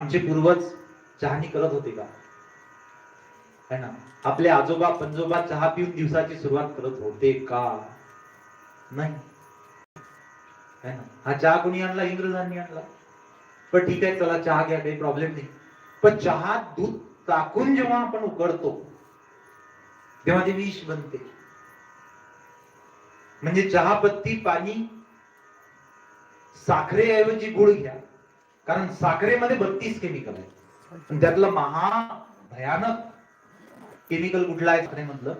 आमचे पूर्वज चहानी करत होते का? है ना? आपले आजोबा पंजोबा चहा पिऊन दिवसाची सुरुवात करत होते का? नाही. है ना? हा चहा कोणी आणला? इंग्रजांनी आणला. पण ठीक आहे चला चहा घ्या काही प्रॉब्लेम नाही. पण चहा दूध टाकून जेव्हा आपण उकडतो तेव्हा ते विष बनते. म्हणजे चहा पत्ती पाणी साखरेऐवजी गुळ घ्या. कारण साखरेमध्ये बत्तीस केमिकल आहे पण त्यातलं महा भयानक केमिकल कुठलं आहे साखरेमधलं?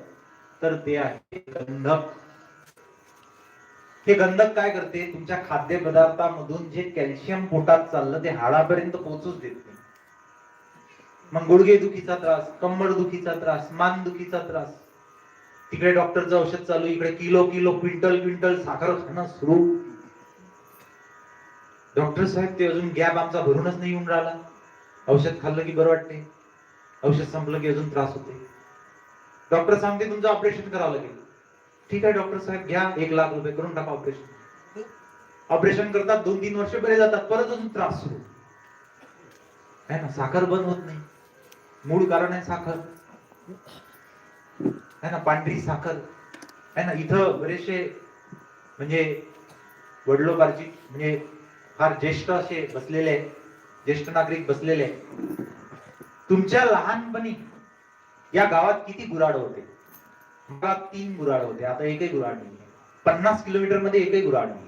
तर ते आहे गंधक. हे गंधक काय करते? तुमच्या खाद्यपदार्थामधून जे कॅल्शियम पोटात चाललं ते हाडापर्यंत पोहोचूच देत नाही. मग गुडघे दुखीचा त्रास कंबर दुखीचा त्रास मान दुखीचा त्रास. तिकडे डॉक्टरचं औषध चालू इकडे किलो किलो क्विंटल क्विंटल साखर खाणं सुरू. डॉक्टर साहेब ते अजून गॅप आमचा भरूनच नाही येऊन राहिला. औषध खाल्लं की बरं वाटते औषध संपलं की अजून त्रास होते डॉक्टर सांगते तुमचं ऑपरेशन करावं लागेल. ठीक आहे डॉक्टर साहेब घ्या एक लाख रुपये करून टाका ऑपरेशन. ऑपरेशन करतात दोन तीन वर्ष बरे जातात परत अजून त्रास सुरू. आहे ना साखर बंद होत नाही. मूळ कारण आहे साखर. है ना पांढरी साखर. है ना इथं बरेचसे म्हणजे वडलोपार्जी म्हणजे फार ज्येष्ठ असे बसलेले ज्येष्ठ नागरिक बसलेले तुमच्या लहानपणी या गावात किती गुराड होते? गावात तीन गुराड होते आता एकही गुराड नाही पन्नास किलोमीटरमध्ये एकही गुराड नाही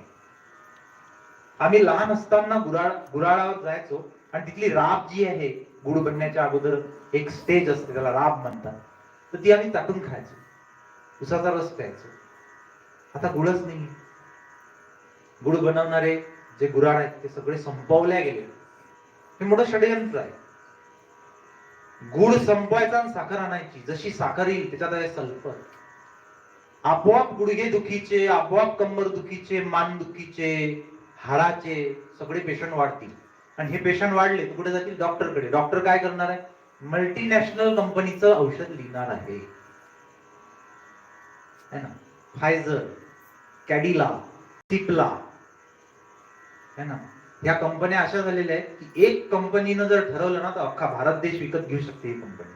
आम्ही लहान असताना गुराड गुराळावर जायचो आणि तिथली राब जी आहे गुड बनण्याच्या अगोदर एक स्टेज असते त्याला राब म्हणतात. तर ती आम्ही चाटून खायचो. उसाचा रस प्यायचो. आता गुळच नाही गुळ बनवणारे जे गुराड आहेत ते सगळे संपवल्या गेले. हे मोठं षडयंत्र आहे. गुड संपवायचा आणि साखर आणायची. जशी साखर येईल त्याच्यात आहे सल्फर. आपोआप गुडघे दुखीचे आपोआप कंबर दुखीचे मान दुखीचे हाडाचे सगळे पेशंट वाढतील. आणि हे पेशंट वाढले तर कुठे जातील? डॉक्टरकडे. डॉक्टर काय करणार आहे? मल्टीनॅशनल कंपनीचं औषध लिहिणार आहे. है ना? फायझर कॅडिला सिप्ला है ना? या कंपन्या अशा झालेल्या आहेत की एक कंपनीनं जर ठरवलं ना तर अख्खा भारत देश विकत घेऊ शकते ही कंपनी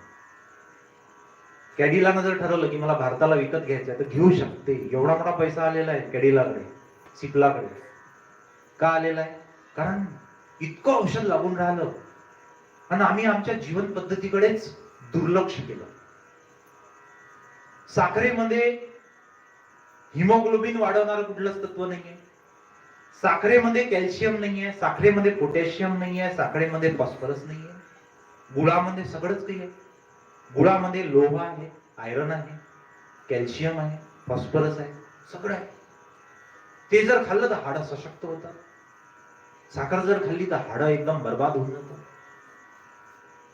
कॅडिलानं जर ठरवलं की मला भारताला विकत घ्यायचं तर घेऊ शकते. एवढा मोठा पैसा आलेला आहे कॅडिलाकडे सिप्लाकडे. का आलेला आहे? कारण इतकं औषध लागून राहिलं. आणि आम्ही आमच्या जीवन पद्धतीकडेच दुर्लक्ष केलं. साखरेमध्ये हिमोग्लोबिन वाढवणारं कुठलंच तत्व नाहीये. साखरेमध्ये कॅल्शियम नाहीये साखरेमध्ये पोटॅशियम नाहीये साखरेमध्ये फॉस्फरस नाहीये. गुळामध्ये सगळंच काही आहे गुळामध्ये लोह आहे आयरन आहे कॅल्शियम आहे फॉस्फरस आहे सगळं आहे. ते जर खाल्लं तर हाडं सशक्त होतात साखर जर खाल्ली तर हाडं एकदम बर्बाद होऊन जातात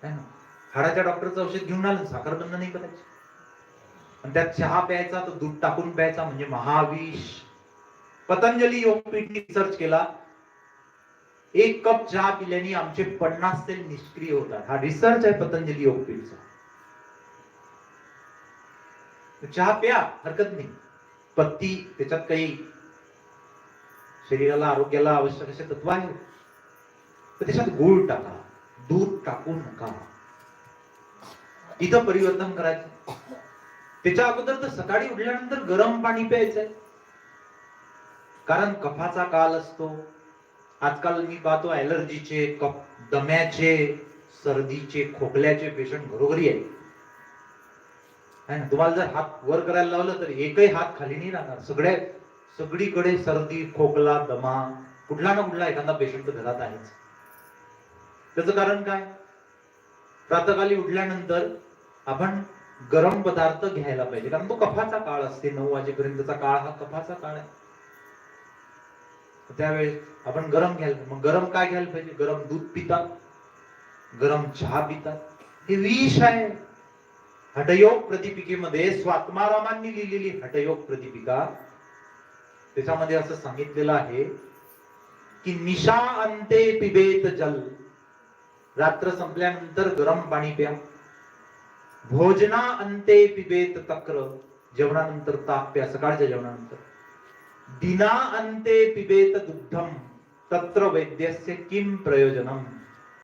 है ना? हाडाच्या डॉक्टरचं औषध घेऊन आलं साखर बंद नाही करायची. आणि त्यात चहा प्यायचा तर दूध टाकून प्यायचा म्हणजे महाविष पतंजली योगपीठनी रिसर्च केला. एक कप चहा पिल्याने आमचे पन्नास सेल निष्क्रिय होतात. हा रिसर्च आहे पतंजली योगपीठचा चहा प्या हरकत नाही. पत्ती त्याच्यात काही शरीराला आरोग्याला आवश्यक असे तत्व आहे तर त्याच्यात गुळ टाका. दूध टाकू नका. इथं परिवर्तन करायचं. त्याच्या अगोदर तर सकाळी उठल्यानंतर गरम पाणी प्यायचंय. कारण कफाचा काल असतो. आजकाल मी पाहतो ऍलर्जीचे कफ दम्याचे सर्दीचे खोकल्याचे पेशंट घरोघरी आहे तुम्हाला जर हात वर करायला लावलं तर एकही हात खाली नाही राहणार. सगळ्या सगळीकडे सर्दी खोकला दमा कुठला ना कुठला एखादा पेशंट घरात आहेच. त्याचं कारण काय? प्रातकाली उठल्यानंतर आपण गरम पदार्थ घ्यायला पाहिजे. कारण तो कफाचा काळ असते. नऊ वाजेपर्यंतचा काळ हा कफाचा काळ आहे. त्यावेळेस आपण गरम घ्यायला मग गरम काय घ्यायला पाहिजे? गरम दूध पितात गरम चहा पितात. हे विष आहे. हठयोग प्रतिपिकेमध्ये स्वात्मारामांनी लिहिलेली हठयोग प्रतिपिका त्याच्यामध्ये असं सांगितलेलं आहे की निशा अंते पिबेत जल. रात्र संपल्यानंतर गरम पाणी प्या. भोजना अंते पिबेत तक्र. जेवणानंतर ताप प्या. सकाळच्या जेवणानंतर. दिना अन्ते पिबेत दुग्धम तत्र वैद्यस्य किम प्रयोजनम?